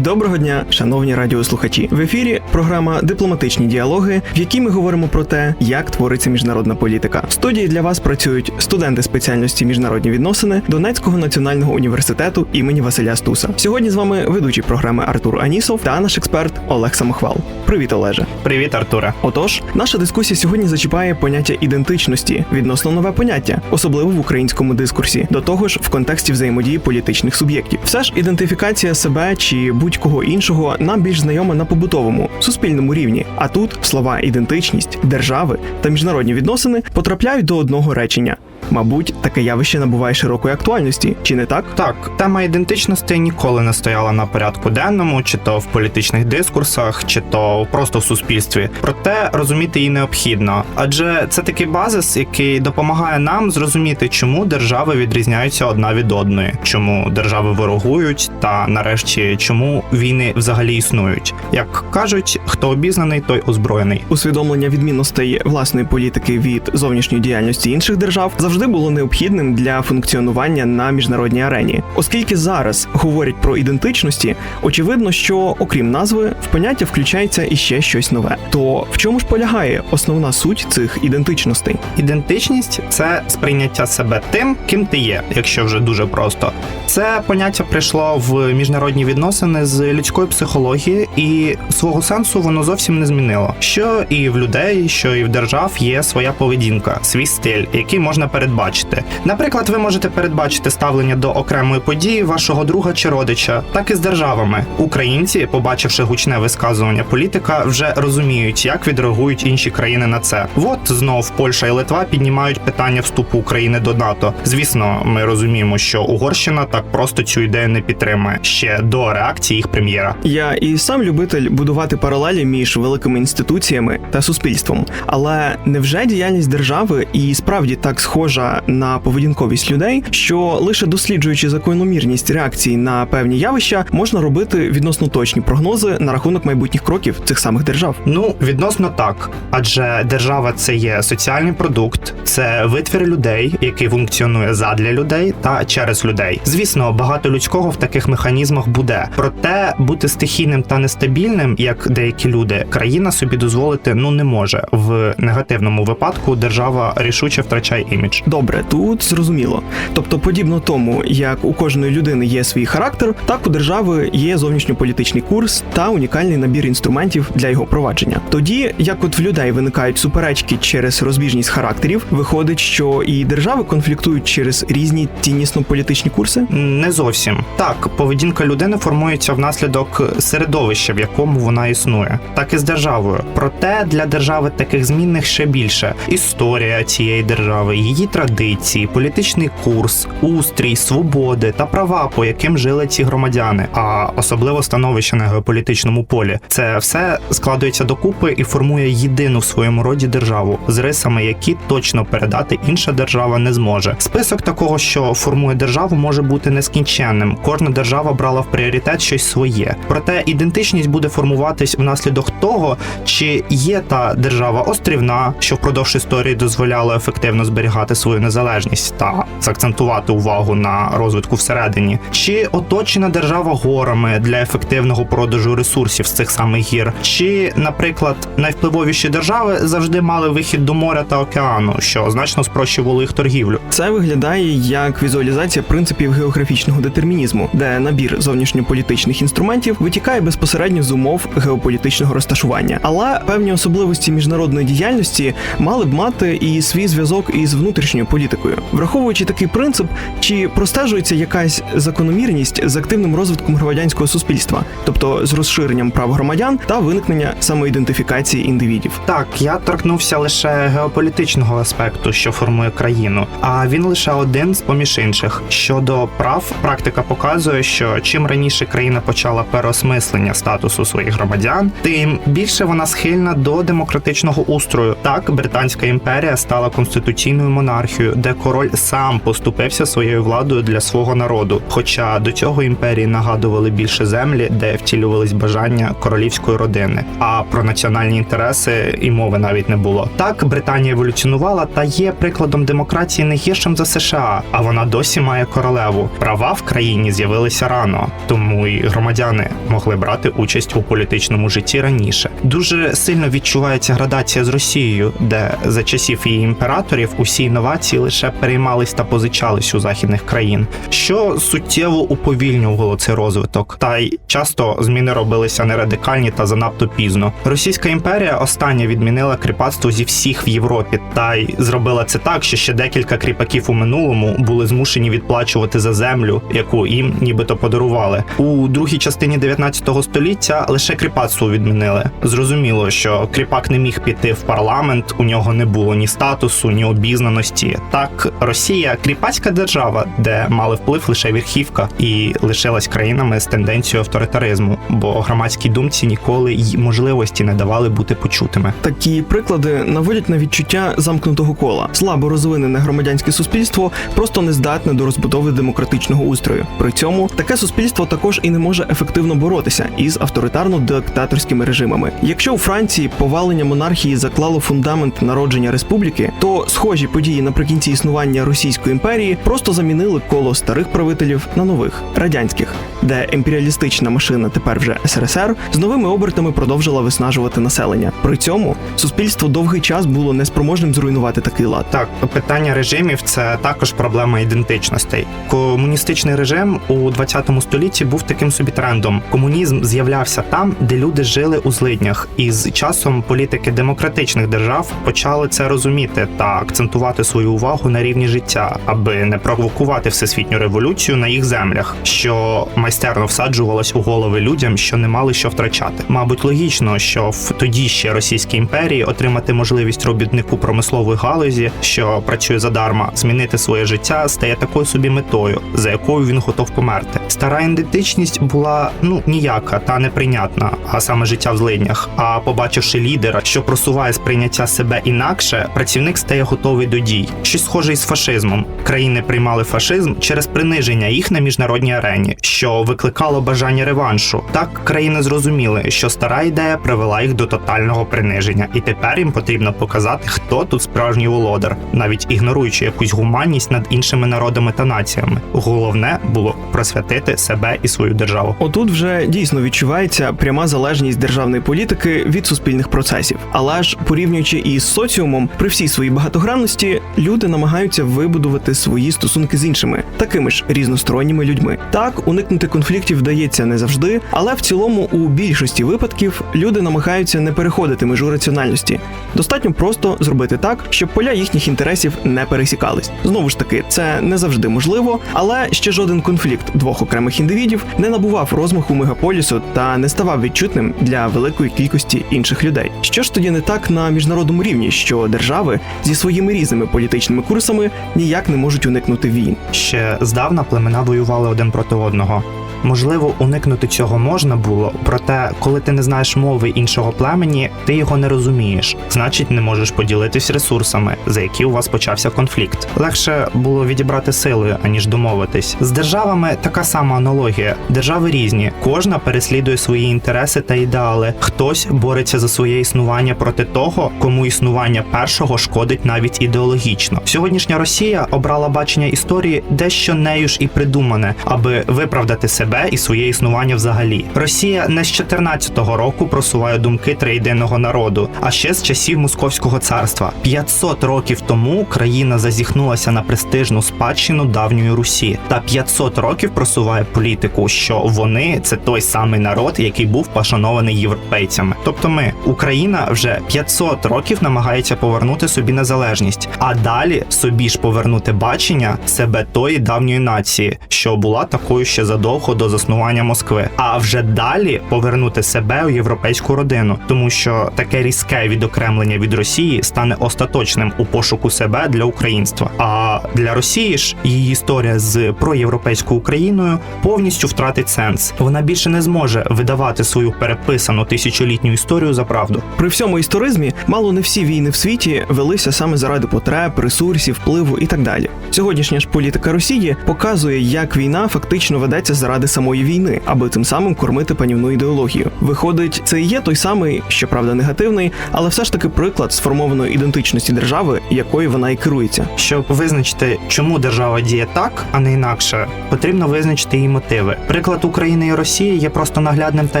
Доброго дня, шановні радіослухачі. В ефірі програма Дипломатичні діалоги, в якій ми говоримо про те, як твориться міжнародна політика. В студії для вас працюють студенти спеціальності міжнародні відносини Донецького національного університету імені Василя Стуса. Сьогодні з вами ведучий програми Артур Анісов та наш експерт Олег Самохвал. Привіт, Олеже. Привіт, Артуре. Отож, наша дискусія сьогодні зачіпає поняття ідентичності, відносно нове поняття, особливо в українському дискурсі, до того ж в контексті взаємодії політичних суб'єктів. Все ж ідентифікація себе чи будь-кого іншого нам більш знайома на побутовому суспільному рівні. А тут слова ідентичність, держави та міжнародні відносини потрапляють до одного речення. Мабуть, таке явище набуває широкої актуальності, чи не так? Так, тема ідентичності ніколи не стояла на порядку денному, чи то в політичних дискурсах, чи то просто в суспільстві. Проте розуміти її необхідно, адже це такий базис, який допомагає нам зрозуміти, чому держави відрізняються одна від одної, чому держави ворогують, та нарешті чому війни взагалі існують. Як кажуть, хто обізнаний, той озброєний. Усвідомлення відмінностей власної політики від зовнішньої діяльності інших держав завжди було необхідним для функціонування на міжнародній арені. Оскільки зараз говорять про ідентичності, очевидно, що окрім назви в поняття включається іще щось нове. То в чому ж полягає основна суть цих ідентичностей? Ідентичність це сприйняття себе тим, ким ти є, якщо вже дуже просто. Це поняття прийшло в міжнародні відносини з людської психології, і свого сенсу воно зовсім не змінило. Що і в людей, що і в держав є своя поведінка, свій стиль, який можна передбачити. Наприклад, ви можете передбачити ставлення до окремої події вашого друга чи родича, так і з державами. Українці, побачивши гучне висказування політика, вже розуміють, як відреагують інші країни на це. От знов Польща і Литва піднімають питання вступу України до НАТО. Звісно, ми розуміємо, що Угорщина так просто цю ідею не підтримує ще до реакції їх прем'єра. Я і сам любитель будувати паралелі між великими інституціями та суспільством. Але невже діяльність держави і справді так схожа на поведінковість людей, що лише досліджуючи закономірність реакцій на певні явища, можна робити відносно точні прогнози на рахунок майбутніх кроків цих самих держав? Ну, відносно так, адже держава це є соціальний продукт, це витвір людей, який функціонує задля людей та через людей. Звісно, багато людського в таких механізмах буде. Проте бути стихійним та нестабільним, як деякі люди, країна собі дозволити ну не може. В негативному випадку держава рішуче втрачає імідж. Добре, тут зрозуміло. Тобто, подібно тому, як у кожної людини є свій характер, так у держави є зовнішньополітичний курс та унікальний набір інструментів для його провадження. Тоді, як от в людей виникають суперечки через розбіжність характерів, виходить, що і держави конфліктують через різні ціннісно-політичні курси. Не зовсім так. Поведінка людини формується внаслідок середовища, в якому вона існує, так і з державою. Проте для держави таких змінних ще більше: історія цієї держави, її традиції, політичний курс, устрій, свободи та права, по яким жили ці громадяни, а особливо становище на геополітичному полі. Це все складується докупи і формує єдину в своєму роді державу, з рисами, які точно передати інша держава не зможе. Список такого, що формує державу, може бути нескінченним. Кожна держава брала в пріоритет щось своє. Проте ідентичність буде формуватись внаслідок того, чи є та держава острівна, що впродовж історії дозволяла ефективно зберігати свою незалежність та заакцентувати увагу на розвитку всередині, чи оточена держава горами для ефективного продажу ресурсів з цих самих гір, чи, наприклад, найвпливовіші держави завжди мали вихід до моря та океану, що значно спрощувало їх торгівлю. Це виглядає як візуалізація принципів географічного детермінізму, де набір зовнішньополітичних інструментів витікає безпосередньо з умов геополітичного розташування. Але певні особливості міжнародної діяльності мали б мати і свій зв'язок із внутрішньою політикою. Враховуючи такий принцип, чи простежується якась закономірність з активним розвитком громадянського суспільства, тобто з розширенням прав громадян та виникнення самоідентифікації індивідів. Так, я торкнувся лише геополітичного аспекту, що формує країну, а він лише один з поміж інших. Щодо прав, практика показує, що чим раніше країна почала переосмислення статусу своїх громадян, тим більше вона схильна до демократичного устрою. Так, Британська імперія стала конституційною монархією, де король сам поступився своєю владою для свого народу. Хоча до цього імперії нагадували більше землі, де втілювались бажання королівської родини. А про національні інтереси і мови навіть не було. Так, Британія еволюціонувала та є прикладом демократії не гіршим за США, а вона досі має королеву. Права в країні з'явилися рано, тому і громадяни могли брати участь у політичному житті раніше. Дуже сильно відчувається градація з Росією, де за часів її імператорів усі інновації лише переймались та позичались у західних країн, що суттєво уповільнювало цей розвиток. Та й часто зміни робилися не радикальні та занадто пізно. Російська імперія остання відмінила кріпацтво зі всіх в Європі, та й зробила це так, що ще декілька кріпаків у минулому були змушені відплачувати за землю, яку їм нібито подарували. У другій частині 19 століття лише кріпацтво відмінили. Зрозуміло, що кріпак не міг піти в парламент, у нього не було ні статусу, ні обізнаності. Так, Росія кріпацька держава, де мали вплив лише верхівка, і лишилась країнами з тенденцією авторитаризму, бо громадській думці ніколи й можливості не давали бути почутими. Такі приклади наводять на відчуття замкнутого кола. Слабо розвинене громадянське суспільство просто не здатне до розбудови демократичного устрою. При цьому таке суспільство також і не може ефективно боротися із авторитарно-диктаторськими режимами. Якщо у Франції повалення монархії заклало фундамент народження республіки, то схожі події наприкінці існування Російської імперії просто замінили коло старих правителів на нових радянських, де імперіалістична машина тепер вже СРСР з новими обертами продовжила виснажувати населення. При цьому суспільство довгий час було неспроможним зруйнувати такий лад. Так, питання режимів це також проблема ідентичностей. Комуністичний режим у 20 столітті був таким собі трендом. Комунізм з'являвся там, де люди жили у злиднях, і з часом політики демократичних держав почали це розуміти та акцентувати свою увагу на рівні життя, аби не провокувати всесвітню революцію на їх землях, що майстерно всаджувалось у голови людям, що не мали що втрачати. Мабуть, логічно, що в тоді ще Російській імперії отримати можливість робітнику промислової галузі, що працює задарма, змінити своє життя стає такою собі метою, за якою він готов померти. Стара ідентичність була ну ніяка та неприйнятна, а саме життя в злиднях. А побачивши лідера, що просуває сприйняття себе інакше, працівник стає готовий до дій. Щось схоже із фашизмом. Країни приймали фашизм через приниження їх на міжнародній арені, що викликало бажання реваншу. Так країни зрозуміли, що стара ідея привела їх до тотального приниження, і тепер їм потрібно показати, хто тут справжній володар, навіть ігноруючи якусь гуманність над іншими народами та націями. Головне було просвятити себе і свою державу. Отут вже дійсно відчувається пряма залежність державної політики від суспільних процесів. Але ж порівнюючи із соціумом, при всій своїй багатогранності люди намагаються вибудувати свої стосунки з іншими, такими ж різносторонніми людьми. Так, уникнути конфліктів вдається не завжди, але в цілому у більшості випадків люди намагаються не переходити межу раціональності. Достатньо просто зробити так, щоб поля їхніх інтересів не пересікались. Знову ж таки, це не завжди можливо, але ще жоден конфлікт двох окремих індивідів не набував розмаху мегаполісу та не ставав відчутним для великої кількості інших людей. Що ж тоді не так на міжнародному рівні, що держави зі своїми різними політичними курсами ніяк не можуть уникнути війн? Ще здавна племена воювали один проти одного. Можливо, уникнути цього можна було, проте, коли ти не знаєш мови іншого племені, ти його не розумієш, значить, не можеш поділитись ресурсами, за які у вас почався конфлікт. Легше було відібрати силою, аніж домовитись. З державами така сама аналогія. Держави різні, кожна переслідує свої інтереси та ідеали. Хтось бореться за своє існування проти того, кому існування першого шкодить навіть ідеологічно. Сьогоднішня Росія обрала бачення історії дещо нею ж і придумане, аби виправдати себе себе і своє існування взагалі. Росія не з 14-го року просуває думки триєдиного народу, а ще з часів Московського царства. 500 років тому країна зазіхнулася на престижну спадщину давньої Русі, та 500 років просуває політику, що вони це той самий народ, який був пошанований європейцями. Тобто, ми, Україна, вже 500 років намагається повернути собі незалежність, а далі собі ж повернути бачення себе тої давньої нації, що була такою ще задовго до заснування Москви. А вже далі повернути себе у європейську родину, тому що таке різке відокремлення від Росії стане остаточним у пошуку себе для українства. А для Росії ж її історія з проєвропейською Україною повністю втратить сенс. Вона більше не зможе видавати свою переписану тисячолітню історію за правду. При всьому історизмі мало не всі війни в світі велися саме заради потреб, ресурсів, впливу і так далі. Сьогоднішня ж політика Росії показує, як війна фактично ведеться заради самої війни, аби тим самим кормити панівну ідеологію. Виходить, це і є той самий, щоправда, негативний, але все ж таки приклад сформованої ідентичності держави, якою вона і керується. Щоб визначити, чому держава діє так, а не інакше, потрібно визначити її мотиви. Приклад України і Росії є просто наглядним та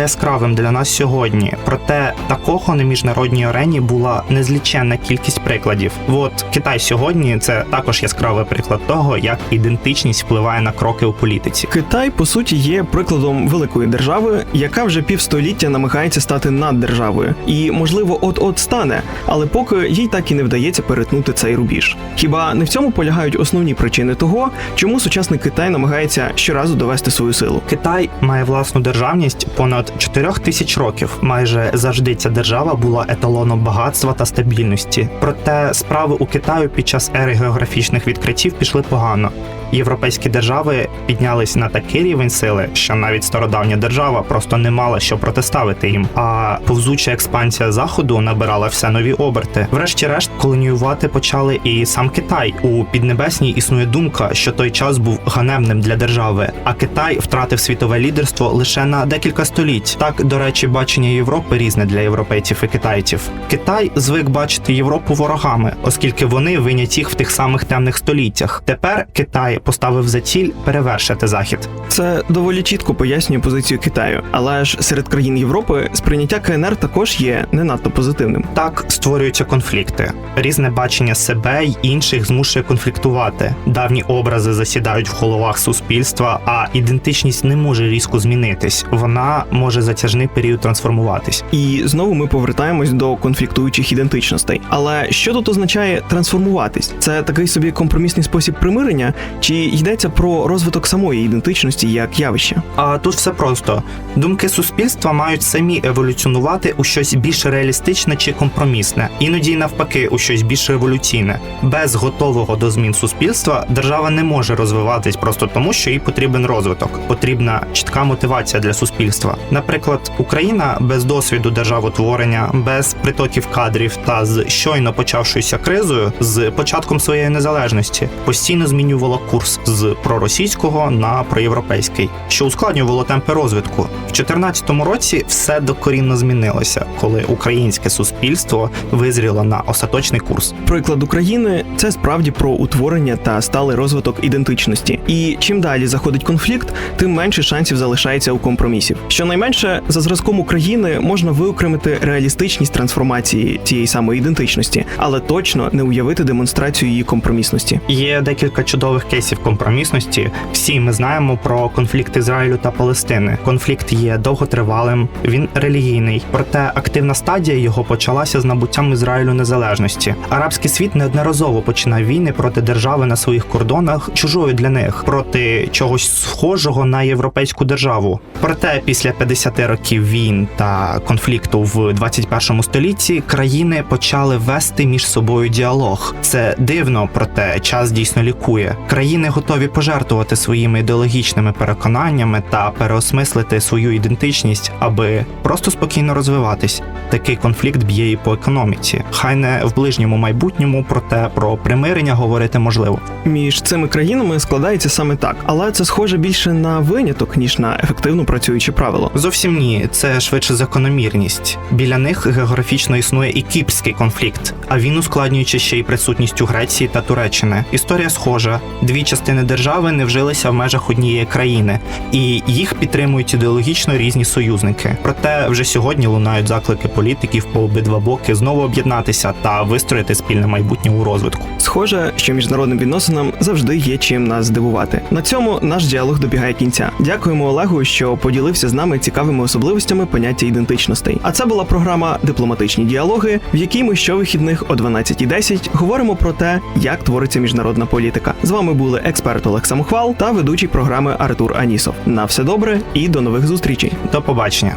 яскравим для нас сьогодні. Проте такого на міжнародній арені була незліченна кількість прикладів. От Китай сьогодні це також яскравий приклад того, як ідентичність впливає на кроки у політиці. Китай, по суті, є прикладом великої держави, яка вже півстоліття намагається стати наддержавою, і можливо, от-от стане, але поки їй так і не вдається перетнути цей рубіж. Хіба не в цьому полягають основні причини того, чому сучасний Китай намагається щоразу довести свою силу? Китай має власну державність понад 4 тисяч років. Майже завжди ця держава була еталоном багатства та стабільності. Проте справи у Китаю під час ери географічних відкриттів пішли погано. Європейські держави піднялись на такий рівень сили, що навіть стародавня держава просто не мала що протиставити їм. А повзуча експансія заходу набирала все нові оберти. Врешті-решт, колоніювати почали і сам Китай. У піднебесній існує думка, що той час був ганебним для держави, а Китай втратив світове лідерство лише на декілька століть. Так, до речі, бачення Європи різне для європейців і китайців. Китай звик бачити Європу ворогами, оскільки вони винять їх в тих самих темних століттях. Тепер Китай поставив за ціль перевершити захід. Це доволі чітко пояснює позицію Китаю, але ж серед країн Європи сприйняття КНР також є не надто позитивним. Так створюються конфлікти. Різне бачення себе й інших змушує конфліктувати. Давні образи засідають в головах суспільства, а ідентичність не може різко змінитись. Вона може затяжний період трансформуватись. І знову ми повертаємось до конфліктуючих ідентичностей. Але що тут означає трансформуватись? Це такий собі компромісний спосіб примирення, чи йдеться про розвиток самої ідентичності як явища? А тут все просто: думки суспільства мають самі еволюціонувати у щось більш реалістичне чи компромісне, іноді навпаки у щось більш революційне. Без готового до змін суспільства держава не може розвиватись просто тому, що їй потрібен розвиток. Потрібна чітка мотивація для суспільства. Наприклад, Україна без досвіду державотворення, без притоків кадрів та з щойно почавшоюся кризою, з початком своєї незалежності, постійно змінювала курс з проросійського на проєвропейський, що ускладнювало темпи розвитку. В 2014 році все докорінно змінилося, коли українське суспільство визріло на остаточний курс. Приклад України це справді про утворення та сталий розвиток ідентичності. І чим далі заходить конфлікт, тим менше шансів залишається у компромісів. Щонайменше за зразком України можна виокремити реалістичність трансформації цієї самої ідентичності, але точно не уявити демонстрацію її компромісності. Є декілька чудових кейсів компромісності. Всі ми знаємо про конфлікт Ізраїлю та Палестини. Конфлікт є довготривалим, він релігійний. Проте активна стадія його почалася з набуттям Ізраїлю незалежності. Арабський світ неодноразово починав війни проти держави на своїх кордонах, чужою для них, проти чогось схожого на європейську державу. Проте після 50 років війн та конфлікту в 21 столітті країни почали вести між собою діалог. Це дивно, проте час дійсно лікує. Країни готові пожертвувати своїми ідеологічними переконаннями та переосмислити свою ідентичність, аби просто спокійно розвиватись. Такий конфлікт б'є і по економіці. Хай не в ближньому майбутньому, проте про примирення говорити можливо. Між цими країнами складається саме так, але це схоже більше на виняток ніж на ефективно працююче правило. Зовсім ні, це швидше закономірність. Біля них географічно існує і кіпрський конфлікт, а він ускладнюючи ще й присутністю Греції та Туреччини. Історія схожа: дві частини держави не вжилися в межах однієї країни, і їх підтримують ідеологічно різні союзники. Проте вже сьогодні лунають заклики політиків по обидва боки знову об'єднатися та вистроїти спільне майбутнє у розвитку. Схоже, що міжнародним відносинам завжди є чим нас здивувати. На цьому наш діалог добігає кінця. Дякуємо Олегу, що поділився з нами цікавими особливостями поняття ідентичностей. А це була програма Дипломатичні діалоги, в якій ми щовихідних о 12.10 говоримо про те, як твориться міжнародна політика. З вами були експерт Олег Самохвал та ведучий програми Артур Анісов. На все добре і до нових зустрічей. До побачення.